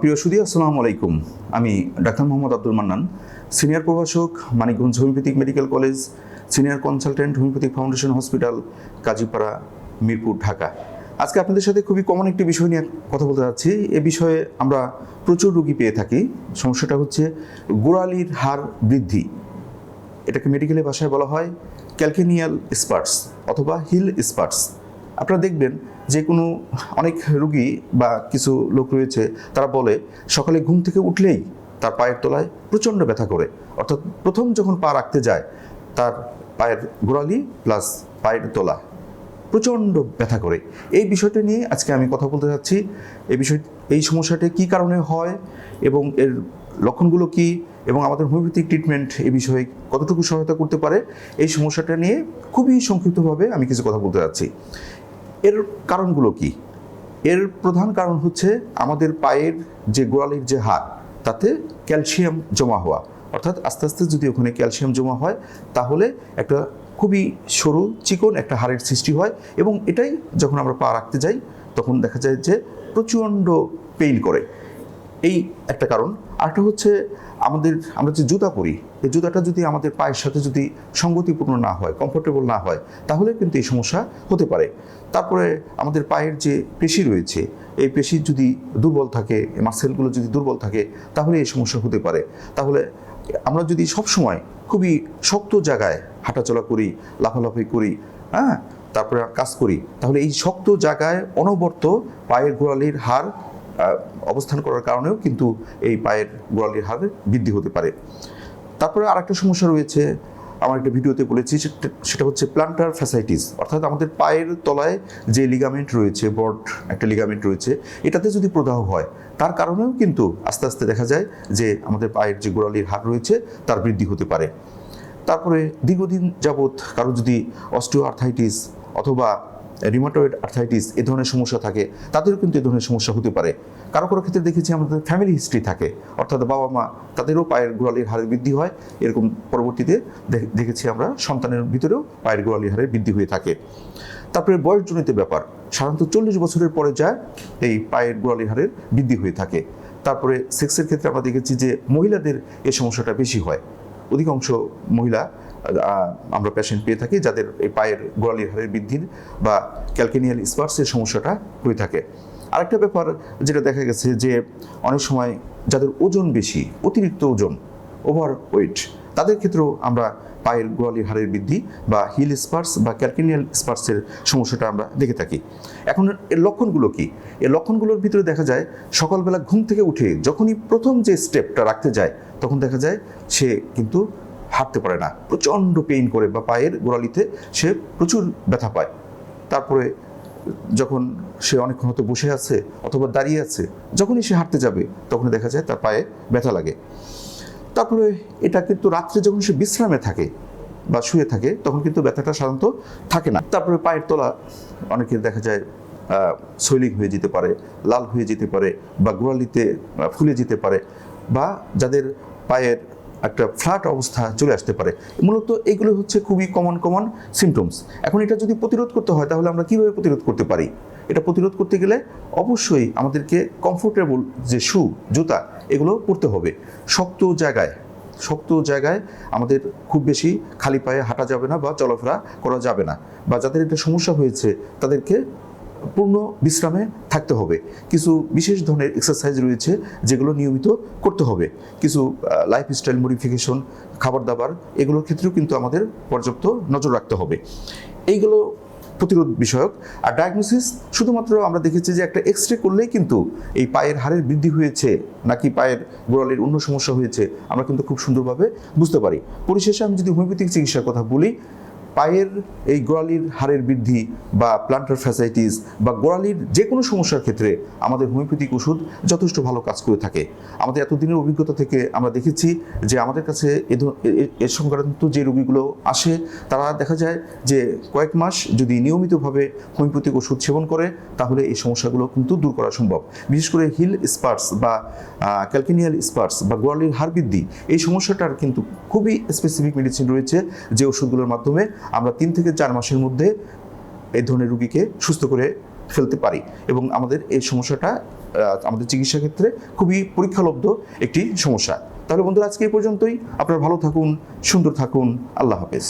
প্রিয় সুদী, আসসালামু আলাইকুম। আমি ডাক্তার মোহাম্মদ আব্দুল মান্নান, সিনিয়র প্রভাষক, Manikganj homeopathic medical college, senior consultant, homeopathic foundation hospital, Kazipara, Mirpur, Dhaka. আজকে আপনাদের সাথে খুবই কমন একটি বিষয় নিয়ে কথা বলতে যাচ্ছি। এ বিষয়ে আমরা প্রচুর রোগী পেয়ে থাকি। সমস্যাটা হচ্ছে গোড়ালির হার বৃদ্ধি। এটাকে মেডিকেলের ভাষায় বলা হয় ক্যালকেনিয়াল স্পার্টস অথবা হিল স্পার্টস আপনারা দেখবেন যে কোনো অনেক রুগী বা কিছু লোক রয়েছে, তারা বলে, সকালে ঘুম থেকে উঠলেই তার পায়ের তলায় প্রচণ্ড ব্যথা করে। অর্থাৎ প্রথম যখন পা রাখতে যায়, তার পায়ের গোড়ালি প্লাস পায়ের তলা প্রচণ্ড ব্যথা করে। এই বিষয়টা নিয়ে আজকে আমি কথা বলতে যাচ্ছি। এই বিষয়, এই সমস্যাটি কী কারণে হয় এবং এর লক্ষণগুলো কি এবং আমাদের হোমিওপ্যাথিক ট্রিটমেন্ট এই বিষয়ে কতটুকু সহায়তা করতে পারে, এই সমস্যাটা নিয়ে খুবই সংক্ষিপ্তভাবে আমি কিছু কথা বলতে যাচ্ছি। এর কারণগুলো কি? এর প্রধান কারণ হচ্ছে আমাদের পায়ের যে গোড়ালির যে হাড়, তাতে ক্যালসিয়াম জমা হওয়া। অর্থাৎ আস্তে আস্তে যদি ওখানে ক্যালসিয়াম জমা হয়, তাহলে একটা খুবই সরু চিকন একটা হাড়ের সৃষ্টি হয় এবং এটাই যখন আমরা পা রাখতে যাই, তখন দেখা যায় যে প্রচণ্ড পেইন করে। এই একটা কারণ। আরেকটা হচ্ছে আমাদের, আমরা যে জুতা পরি, এই জুতাটা যদি আমাদের পায়ের সাথে যদি সঙ্গতিপূর্ণ না হয় কমফোর্টেবল না হয়, তাহলে কিন্তু এই সমস্যা হতে পারে। তারপরে আমাদের পায়ের যে পেশি রয়েছে, এই পেশির যদি দুর্বল থাকে মাসেলগুলো যদি দুর্বল থাকে, তাহলে এই সমস্যা হতে পারে। তাহলে আমরা যদি সবসময় খুবই শক্ত জায়গায় হাঁটাচলা করি, লাফালাফি করি হ্যাঁ? তারপরে কাজ করি, তাহলে এই শক্ত জায়গায় অনবর্ত পায়ের গোড়ালির হাড় অবস্থান করার কারণেও কিন্তু এই পায়ের গোড়ালির হার বৃদ্ধি হতে পারে। তারপরে আরেকটা সমস্যা রয়েছে, আমার একটা ভিডিওতে বলেছি, সেটা- হচ্ছে প্লান্টার ফ্যাসাইটিস অর্থাৎ আমাদের পায়ের তলায় যে লিগামেন্ট রয়েছে বড একটা লিগামেন্ট রয়েছে, এটাতে যদি প্রদাহ হয়, তার কারণেও কিন্তু আস্তে আস্তে দেখা যায় যে আমাদের পায়ের যে গোড়ালির হার রয়েছে, তার বৃদ্ধি হতে পারে। তারপরে দীর্ঘদিন যাবৎ কারও যদি অস্টিও আর্থাইটিস অথবা রিমাটয়েড আর্থাইটিস এ ধরনের সমস্যা থাকে, তাদেরও কিন্তু এ ধরনের সমস্যা হতে পারে। কারও কারও ক্ষেত্রে দেখেছি আমাদের ফ্যামিলি হিস্ট্রি থাকে, অর্থাৎ বাবা মা তাদেরও পায়ের গোড়ালির হারের বৃদ্ধি হয়, এরকম পরবর্তীতে দেখেছি আমরা সন্তানের ভিতরেও পায়ের গোড়ালির হারের বৃদ্ধি হয়ে থাকে। তারপরে বয়সজনিত ব্যাপার, সাধারণত চল্লিশ বছরের পরে যায়, এই পায়ের গোড়ালির হারের বৃদ্ধি হয়ে থাকে। তারপরে সেক্সের ক্ষেত্রে আমরা দেখেছি যে মহিলাদের এই সমস্যাটা বেশি হয়। অধিকাংশ মহিলা আমরা পেশেন্ট পেয়ে থাকি যাদের এই পায়ের গোড়ালির হারের বৃদ্ধির বা ক্যালকেনিয়াল স্পার্সের সমস্যাটা হয়ে থাকে। আরেকটা ব্যাপার যেটা দেখা গেছে যে অনেক সময় যাদের ওজন বেশি, অতিরিক্ত ওজন ওভার ওয়েট তাদের ক্ষেত্রেও আমরা পায়ের গোড়ালির হারের বৃদ্ধি বা হিল স্পার্স বা ক্যালকেনিয়াল স্পার্সের সমস্যাটা আমরা দেখে থাকি। এখন এর লক্ষণগুলো কি? এর লক্ষণগুলোর ভিতরে দেখা যায় সকালবেলা ঘুম থেকে উঠে যখনই প্রথম যে স্টেপটা রাখতে যায়, তখন দেখা যায় সে কিন্তু হাঁটতে পারে না। প্রচণ্ড পেইন করে বা পায়ের গোড়ালিতে সে প্রচুর ব্যথা পায়। তারপরে যখন সে অনেকক্ষণ হয়তো বসে আছে অথবা দাঁড়িয়ে আছে, যখনই সে হাঁটতে যাবে তখন দেখা যায় তার পায়ে ব্যথা লাগে। তারপরে এটা কিন্তু রাত্রে যখন সে বিশ্রামে থাকে বা শুয়ে থাকে, তখন কিন্তু ব্যথাটা সাধারণত থাকে না। তারপরে পায়ের তলা অনেকের দেখা যায় সৈলিং হয়ে যেতে পারে, লাল হয়ে যেতে পারে বা গোড়ালিতে ফুলে যেতে পারে বা যাদের পায়ের একটা ফ্ল্যাট অবস্থা চলে আসতে পারে। মূলত এগুলো হচ্ছে খুবই কমন কমন সিমটমস এখন এটা যদি প্রতিরোধ করতে হয়, তাহলে আমরা কীভাবে প্রতিরোধ করতে পারি? এটা প্রতিরোধ করতে গেলে অবশ্যই আমাদেরকে কমফোর্টেবল যে শু জুতা, এগুলো পরতে হবে। শক্ত জায়গায় শক্ত জায়গায় আমাদের খুব বেশি খালি পায়ে হাঁটা যাবে না বা চলাফেরা করা যাবে না। বা যাদের এটা সমস্যা হয়েছে, তাদেরকে পূর্ণ বিশ্রামে থাকতে হবে। কিছু বিশেষ ধরনের এক্সারসাইজ রয়েছে যেগুলো নিয়মিত করতে হবে। কিছু লাইফস্টাইল মডিফিকেশন খাবার দাবার এগুলোর ক্ষেত্রেও কিন্তু আমাদের পর্যাপ্ত নজর রাখতে হবে। এইগুলো প্রতিরোধ বিষয়ক। আর ডায়াগনোসিস শুধুমাত্র আমরা দেখেছি যে একটা এক্স রে করলেই কিন্তু এই পায়ের হাড়ের বৃদ্ধি হয়েছে, নাকি পায়ের গোড়ালির অন্য সমস্যা হয়েছে, আমরা কিন্তু খুব সুন্দরভাবে বুঝতে পারি। পরিশেষে আমি যদি হোমিওপ্যাথিক চিকিৎসার কথা বলি পায়ের এই গোড়ালির হাড়ের বৃদ্ধি বা প্লান্টার ফ্যাসাইটিস বা গোড়ালির যে কোনো সমস্যার ক্ষেত্রে আমাদের হোমিওপ্যাথিক ওষুধ যথেষ্ট ভালো কাজ করে থাকে। আমাদের এতদিনের অভিজ্ঞতা থেকে আমরা দেখেছি যে আমাদের কাছে এ সংক্রান্ত যে রোগীগুলো আসে, তারা দেখা যায় যে কয়েক মাস যদি নিয়মিতভাবে হোমিওপ্যাথিক ওষুধ সেবন করে, তাহলে এই সমস্যাগুলো কিন্তু দূর করা সম্ভব। বিশেষ করে হিল স্পার্স বা ক্যালকেনিয়াল স্পার্স বা গোড়ালির হাড় বৃদ্ধি, এই সমস্যাটার কিন্তু খুবই স্পেসিফিক মেডিসিন রয়েছে যে ওষুধগুলোর মাধ্যমে আমরা তিন থেকে চার মাসের মধ্যে এই ধরনের রুগীকে সুস্থ করে ফেলতে পারি এবং আমাদের এই সমস্যাটা আমাদের চিকিৎসা ক্ষেত্রে খুবই পরীক্ষালব্ধ একটি সমস্যা। তাহলে বন্ধুরা, আজকে এই পর্যন্তই। আপনারা ভালো থাকুন, সুন্দর থাকুন। আল্লাহ হাফেজ।